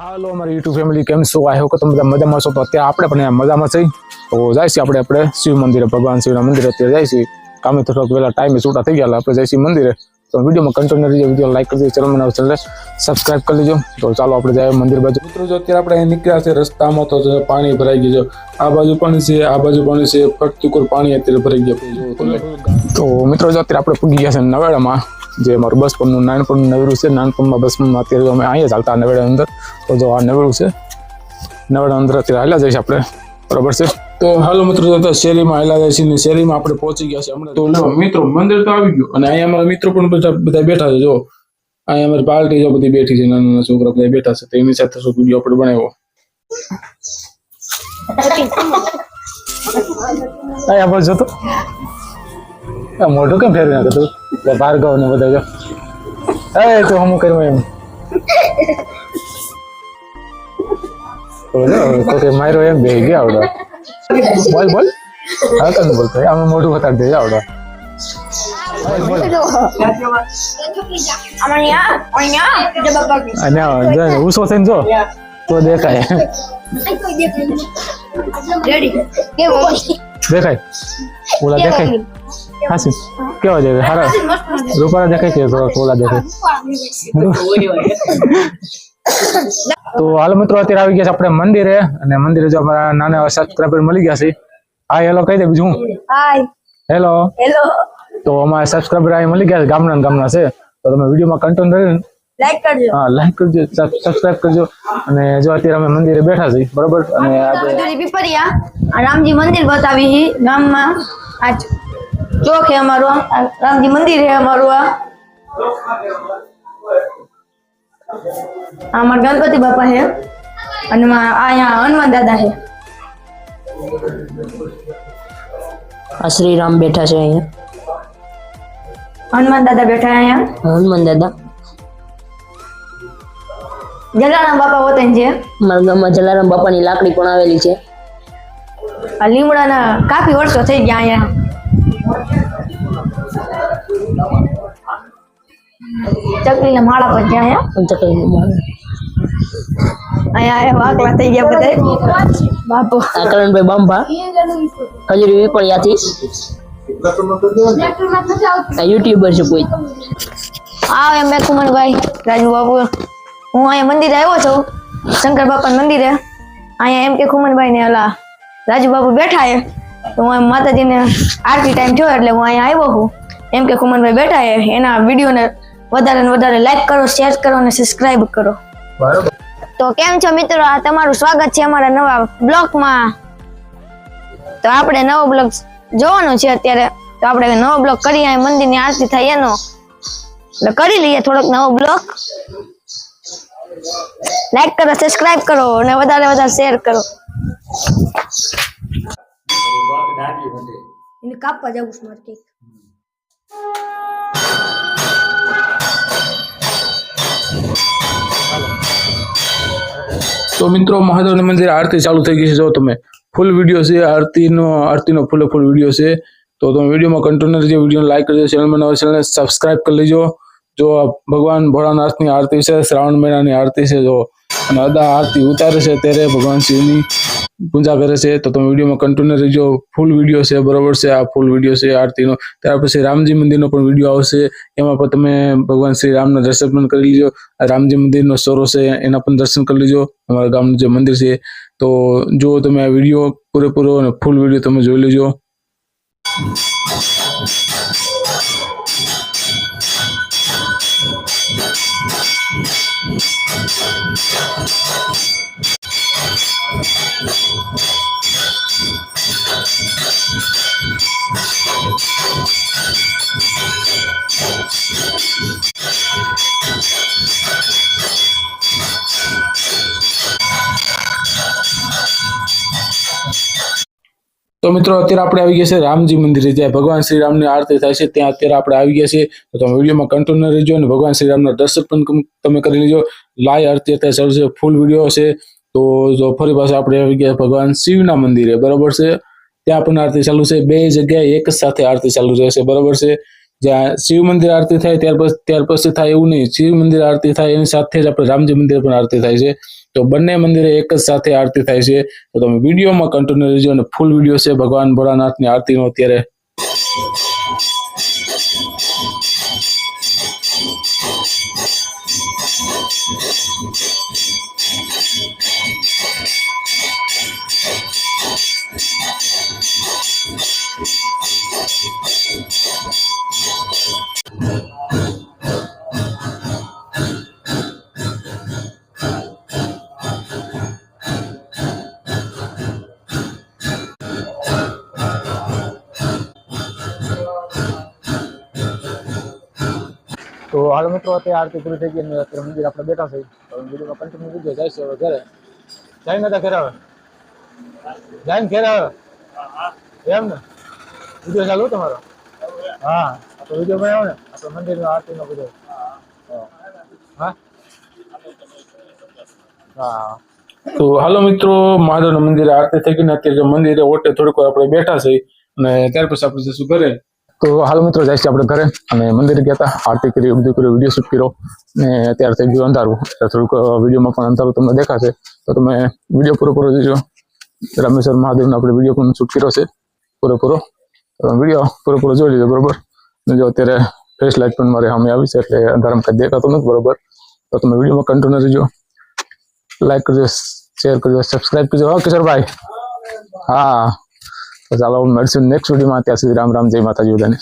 હાલો અમારી YouTube family કેમ છો? આઈ હોપ તમે બધા મજામાં છો. તો અત્યારે આપણે પણ મજામાં છીએ. તો જાય છે આપણે આપણે શિવ મંદિરે ભગવાન શિવના મંદિરે અત્યારે જાય છે કામે થોડોક પહેલાં ટાઈમે છૂટા થઈ ગયા આપણે છીએ મંદિરે. તો વિડીયોમાં કન્ટિન્યુ રહીજો વીડિયો લાઈક કરજો ચેનલ બનાવો ચેનલ સબસ્ક્રાઇબ કરી લેજો. તો ચાલો આપણે જાય મંદિર બાજુ. મિત્રો જો અત્યારે આપણે અહીં નીકળ્યા છે રસ્તામાં તો પાણી ભરાઈ ગયું છે. આ બાજુ પાણી છે આ બાજુ પાણી છે ફટતુકર પાણી અત્યારે ભરાઈ ગયું તો મિત્રો જો અત્યારે આપણે પૂગી ગયા છે નવેડામાં જે મારું બસ પરનું નાનપણનું નવેડું છે નાનપણમાં બસમાં અત્યારે અમે અહીંયા ચાલતા નવેડા અંદર. તો જો આ નવેડું છે નવેડા અંદર અત્યારે હાલ્યા જઈશ આપણે. બરાબર છે? તો હાલો મિત્રો તો શેરીમાં હાલ્યા જાય છે ને શેરીમાં આપણે પહોંચી ગયા છે હમણાં. તો મિત્રો મંદિર તો આવી ગયું. અને અહીંયા અમારા મિત્રો પણ બધા બધા બેઠા છે જો. અહીંયા અમારી પાર્ટી જો બધી બેઠી છે નાના નાના છોકરા બધા બેઠા છે. તો એની સાથે શું વીડિયો આપણે બનાવ્યો. અહીંયા બસ જતો. આ મોઢું કેમ ફેરવી નાખે તું? એટલે ભાર્ગવ ને બધા જો. એ તો હું કર્યું એમ. તો જો મારો એમ બે ગયા આવડો. બોલ બોલ. હા તને બોલતો આમાં મોઢું બતાડી દે આવડો. ઉસો થઈને જો. તો દેખાય. દેખાય. ઓલા દેખાય. હાસી. કેવા છે હારા. રૂપાળા દેખાય છે થોડા થોડા દેખાય. તો હાલ મિત્રો અત્યારે આવી ગયા છે આપણે મંદિરે અને મંદિરે જો અમારા નાના સબસ્ક્રાઈબર મળી ગયા છે. હા હેલો કહી દે બીજું હાય હેલો હેલો તો અમારા સબસ્ક્રાઈબર અહીં મળી ગયા છે ગામના ગામના છે. તો તમે વિડીયોમાં કન્ટેન્ટ રહી લાઈક કરજો. હા લાઈક કરજો સબસ્ક્રાઈબ કરજો. અને જો અત્યારે અમે મંદિરે બેઠા છીએ બરોબર? અને આજે પીપરિયા રામજી મંદિર બતાવી છે ગામમાં આ ચોક છે અમારું આ રામજી મંદિર છે અમારું આ. આ અમારા ગણપતિ બાપા છે. અને મા- આ અહીંયા હનુમાન દાદા છે. આ શ્રી રામ બેઠા છે અહીંયા. હનુમાન દાદા બેઠા અહીંયા. હનુમાન દાદા. જલારામ બાપા વતન છે. મારા ગામમાં જલારામ બાપાની લાકડી પણ આવેલી છે. આ લીમડાના કાફી વર્ષો થઈ ગયા અહીંયા. ચકલીના માળા પર ગયા અહીંયા ચકલી વાકલા થઈ ગયા બધા બાપુ. કરણભાઈ બાંભા. ખજૂરી વિપળિયાથી યુટ્યુબર છે કોઈ. આવે મેં કુમનભાઈ રાજુ બાપુ. હું અહીંયા મંદિરે આવ્યો છું. શંકર બાપા મંદિરે. અહીંયા એમ કે ખુમનભાઈ ને અલા રાજુ બાપુ બેઠા છે. તો હું માતાજીને આરતી ટાઈમ થયો એટલે હું અહીંયા આવ્યો છું. એમ કે ખુમનભાઈ બેઠા એ એના વિડીયોને વધારે ને વધારે લાઈક કરો શેર કરો અને સબસ્ક્રાઇબ કરો. તો કેમ છો મિત્રો? આ તમારું સ્વાગત છે અમારા નવા બ્લોગમાં તો આપણે નવો બ્લોગ જોવાનો છે અત્યારે. તો આપણે નવો બ્લોગ કરી અહીં મંદિરની આરતી થાય એનો. એટલે કરી લઈએ થોડોક નવો બ્લોગ લાઈક કરો સબસ્ક્રાઇબ કરો અને વધારે વધારે શેર કરો. એને કાપવા જવું છે મારે કેક તો મિત્રો મહાદેવના મંદિરે આરતી ચાલુ થઈ ગઈ છે જો તમે ફૂલ વીડિયો છે આરતીનો આરતીનો ફૂલે ફૂલ વીડિયો છે તો તમે વિડીયોમાં કન્ટિન્યુ રહેજો વીડિયો લાઈક કરજો ચેનલ બનાવો ચેનલને સબસ્ક્રાઇબ કરી લેજો જો આ ભગવાન ભોળાનાથની આરતી છે શ્રાવણ મહિનાની આરતી છે જો અને અદા આરતી ઉતારે છે ત્યારે ભગવાન શિવની પૂજા કરે છે, તો તમે વિડીયોમાં કન્ટિન્યુ રહેજો. ફૂલ વીડિયો છે, બરોબર છે, આ ફૂલ વીડિયો છે, આરતીનો. ત્યાર પછી રામજી મંદિરનો પણ વીડિયો આવશે. એમાં પણ તમે ભગવાન શ્રી રામના દર્શન પણ કરી લેજો. રામજી મંદિરનો સોરો છે, એના પણ દર્શન કરી લેજો. અમારા ગામનું જે મંદિર છે. તો જો તમે આ વીડિયો પૂરેપૂરો અને ફૂલ વીડિયો તમે જોઈ લેજો. તો મિત્રો, અત્યારે આપણે આવી ગયા છે રામજી મંદિરે. જ્યાં ભગવાન શ્રી રામની આરતી થાય છે, ત્યાં અત્યારે આપણે આવી ગયા છીએ. તો તમે વિડીયોમાં કન્ટિન્યુ રહેજો અને ભગવાન શ્રી રામના દર્શન પણ તમે કરી લેજો. લાય આરતી અત્યારે ચાલુ છે ફૂલ વીડિયો છે તો જો ફરી પાછા આપણે આવી ગયા ભગવાન શિવના મંદિરે, બરોબર છે? ત્યાં પણ આરતી ચાલુ છે, બે જગ્યાએ એક સાથે આરતી ચાલુ રહેશે, બરોબર છે? જ્યાં શિવ મંદિર આરતી થાય ત્યાર પછી ત્યાર પછી થાય એવું નહીં. શિવ મંદિર આરતી થાય એની સાથે જ આપણે રામજી મંદિર પણ આરતી થાય છે. તો બંને મંદિરે એક જ સાથે આરતી થાય છે. તો તમે વિડીયોમાં કન્ટિન્યુ રહેજો અને ફૂલ વીડિયો છે ભગવાન ભોળાનાથની આરતીનો અત્યારે. તો હાલ મિત્રો, અત્યારે આરતી પૂરી થઈ ગઈ અને અત્યારે મંદિર આપણે બેઠા છે હવે વિડીયોમાં કન્ટિન્યુ વીડિયો જાય છે હવે ઘરે. જાય ત્યાં ઘરે આવે જાય ને ઘરે આવે એમ ને? વીડિયો ચાલુ તમારો? હા તો વીડિયો બનાવો ને. આપણે મંદિરનો આરતીનો બધો હા? હા. તો હાલો મિત્રો, મહાદેવના મંદિરે આરતી થઈ ગઈ ને અત્યારે મંદિરે ઓટે થોડીક વાર આપણે બેઠા છે અને ત્યાર પછી આપણે જશું ઘરે. તો હાલ મિત્રો, જાય છે આપણે ઘરે. અને મંદિરે ગયા હતા, આરતી કરી, બધું કર્યું વીડિયો શૂટ કર્યો. ને અત્યારે થઈ ગયું અંધારું. થોડુંક વિડીયોમાં પણ અંધારું તમને દેખાશે. તો તમે વીડિયો પૂરો પૂરો જોજો. રામેશ્વર મહાદેવનો આપણે વીડિયો પણ શૂટ કર્યો છે. પૂરો પૂરો. વીડિયો પૂરો પૂરો જોઈ લીધો બરોબર? જો અત્યારે ફ્રેશ લાઇટ પણ મારે સામે આવી છે, એટલે અંધારામાં કંઈ દેખાતું નથી, બરોબર? તો તમે વિડીયોમાં કન્ટિન્યુ રહેજો. લાઈક કરજો શેર કરજો સબસ્ક્રાઈબ કરજો. હા કિશોરભાઈ હા. તો ચાલો મળશું નેક્સ્ટ વિડીયોમાં ત્યાં સુધી રામ રામ જય માતાજી બધાને.